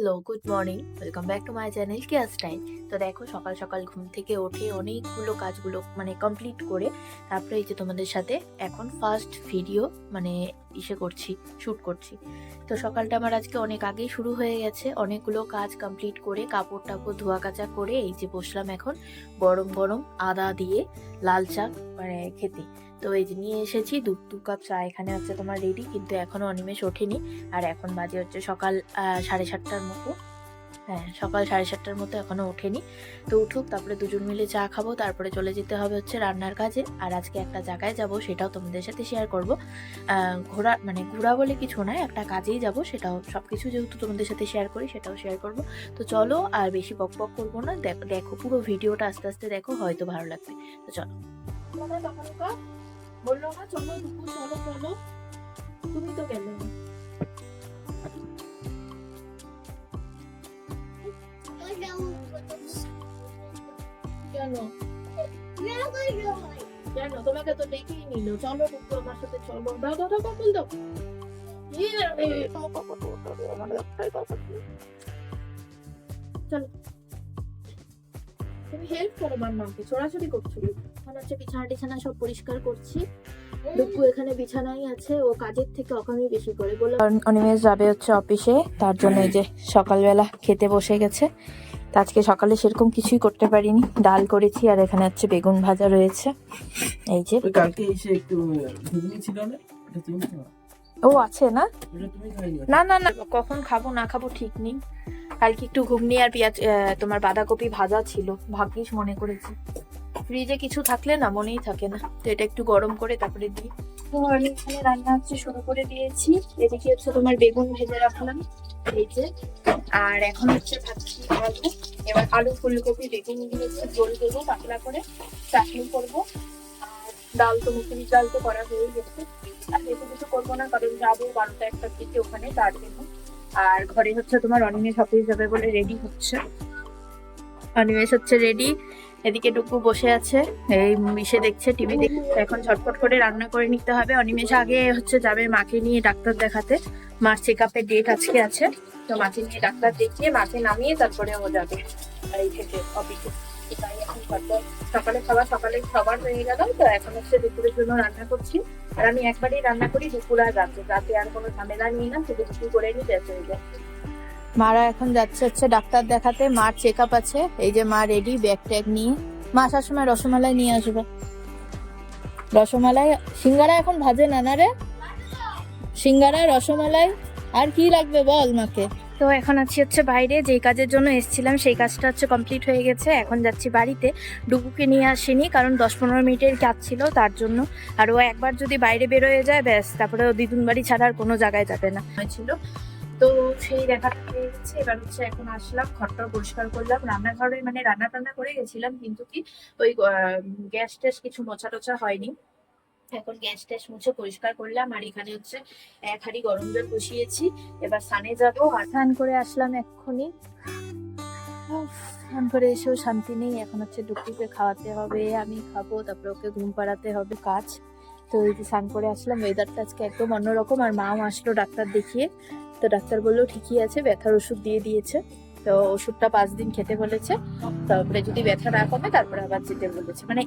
Hello good morning welcome back to my channel care style তো দেখো, সকাল সকাল ঘুম থেকে উঠে অনেকগুলো কাজগুলো মানে কমপ্লিট করে তারপরে এই যে তোমাদের সাথে এখন ফার্স্ট ভিডিও মানে ইসে করছি শ্যুট করছি। তো সকালটা আমার আজকে অনেক আগেই শুরু হয়ে গেছে। অনেকগুলো কাজ কমপ্লিট করে কাপড় টাপড় ধোয়া কাচা করে এই যে বসলাম এখন গরম গরম আদা দিয়ে লাল চা মানে খেতে। তো এই যে নিয়ে এসেছি, দু দু কাপ চা এখানে হচ্ছে তোমার রেডি কিন্তু এখনও অনিমেষ ওঠেনি আর এখন বাজে হচ্ছে সকাল সাড়ে সাতটার মতো। হ্যাঁ সকাল সাড়ে সাতটার মতো এখনও ওঠেনি। তো উঠুক, তারপরে দুজন মিলে চা খাব, তারপরে চলে যেতে হবে হচ্ছে রান্নার কাজে। আর আজকে একটা জায়গায় যাব, সেটাও তোমাদের সাথে শেয়ার করব। ঘোরা মানে ঘোরা বলে কিছু নয় একটা কাজেই যাব, সেটাও সব কিছু যেহেতু তোমাদের সাথে শেয়ার করি, সেটাও শেয়ার করব। তো চলো, আর বেশি বক বক করব না, দেখ- দেখো পুরো ভিডিওটা আস্তে আস্তে দেখো, হয়তো ভালো লাগবে। তো চলো। বলল না চলো দুপুর চলো চলো। তুমি তো গেলে। কেন তোমাকে তো ডেকেই নিল। চলো টুকু আমার সাথে চলো। দাও দাও দাও কপাল দাও। ইয়ে, তুমি হেল্প করো আমার মাকে। চোরাচুরি করছ। এখন হচ্ছে বিছানা টিছানা সব পরিষ্কার করছি। ডুকু এখানে বিছানাই আছে ও কাজের থেকে অকামি বেশি করে। বলে অনিমেষ যাবে হচ্ছে অফিসে তার জন্য এই যে সকালবেলা খেতে বসে গেছে। তো আজকে সকালে সেরকম কিছুই করতে পারিনি। ডাল করেছি আর এখানে হচ্ছে বেগুন ভাজা রয়েছে। এই যে কালকে এসে একটু ঘুগনি ছিল না? এটা তুমি ও আছে না? না না না। কখন খাব না খাব ঠিক নেই। কালকে একটু ঘুগনি আর পেঁয়াজ তোমার বাঁধাকপি ভাজা ছিল, ভাগ্যিস মনে করেছি। ফ্রিজে কিছু থাকলে না, মনেই থাকে না। তো এটা একটু গরম করে তারপরে দিই। তো এখানে রান্না হচ্ছে শুরু করে দিয়েছি। এদিকে হচ্ছে তোমার বেগুন ভেজে রাখলাম, এই আর এখন হচ্ছে ভাবছি আলু। এবার আলু ফুলকপি, বেগুন হচ্ছে ঝোল দেবো, পাতলা করে চাটনি করব। ডাল তো মুসুরির ডাল তো করা হয়ে গেছে। আর বেশি কিছু করব না, কারণ যাব বারোটা একটা দিকে ওখানে তার জন্য আর ঘরে হচ্ছে তোমার অনিমেষ অফিস যাবে বলে রেডি হচ্ছে। অনিমেষ হচ্ছে রেডি এদিকে ডুকু বসে আছে। এই মিশে দেখছে টিভি এখন ঝটপট করে রান্না করে নিতে হবে। অনিমেষ আগে হচ্ছে যাবে মাকে নিয়ে ডাক্তার দেখাতে। মার চেক আপের ডেট আজকে আছে। তো মাকে নিয়ে ডাক্তার দেখিয়ে মাকে নামিয়ে তারপরে ও যাবে এই থেকে অফিসে এখন তারপর সকালে সকালে হয়ে গেল। তো এখন হচ্ছে দুপুরের জন্য রান্না করছি। আর আমি একবারই রান্না করি দুপুর আর রাতে আর কোনো ঝামেলা নিই না, শুধু দুপুর করে নিই, ব্যাস হয়ে মারা এখন যাচ্ছে হচ্ছে ডাক্তার দেখাতে। মার চেক আপ আছে। এই যে মা রেডি ব্যাগ ট্যাগ নিয়ে। মা আসার সময় রসমালাই নিয়ে আসবে। রসমালাই, সিঙ্গারা এখন ভাজে না রে? সিঙ্গারা, রসমালাই। আর কি লাগবে বল মাকে? তো এখন আছি হচ্ছে বাইরে, যেই কাজের জন্য এসেছিলাম সেই কাজটা হচ্ছে কমপ্লিট হয়ে গেছে। এখন যাচ্ছি বাড়িতে। ডুবুকে নিয়ে আসিনি, কারণ দশ পনেরো মিনিটের কাজ ছিল তার জন্য। আর ও একবার যদি বাইরে বেরোয় যায়, ব্যাস, তারপরে ও দিদুন বাড়ি ছাড়া আর কোনো জায়গায় যাবে না। হয়েছিল। তো সেই দেখাটা হয়ে গেছে। এবার হচ্ছে এখন আসলাম ঘরটা পরিষ্কার করলাম। রান্নাঘরে মানে রান্না টান্না করে গেছিলাম, কিন্তু কি ওই গ্যাস ট্যাস কিছু মোছা টোছা হয়নি। এখন গ্যাস ট্যাস মুছে পরিষ্কার করলাম, আর এখানে হচ্ছে এক হাঁড়ি গরম জল বসিয়েছি। এবার সানে যাব। আর স্নান করে আসলাম এক্ষুনি। স্নান করে এসেও শান্তি নেই। এখন হচ্ছে ডুকুকে খাওয়াতে হবে, আমি খাব, তারপরে ওকে ঘুম পাড়াতে হবে কাজ। তো এই যে স্নান করে আসলাম ওয়েদারটা আজকে একদম অন্যরকম, আর মাও আসলো ডাক্তার দেখিয়ে। তো ডাক্তার বলল, ঠিকই আছে, ব্যথার ওষুধ দিয়ে দিয়েছে। তো ওষুধটা পাঁচ দিন খেতে বলেছে। তারপরে যদি ব্যথা না কমে, তারপরে আবার যেতে বলেছে। মানে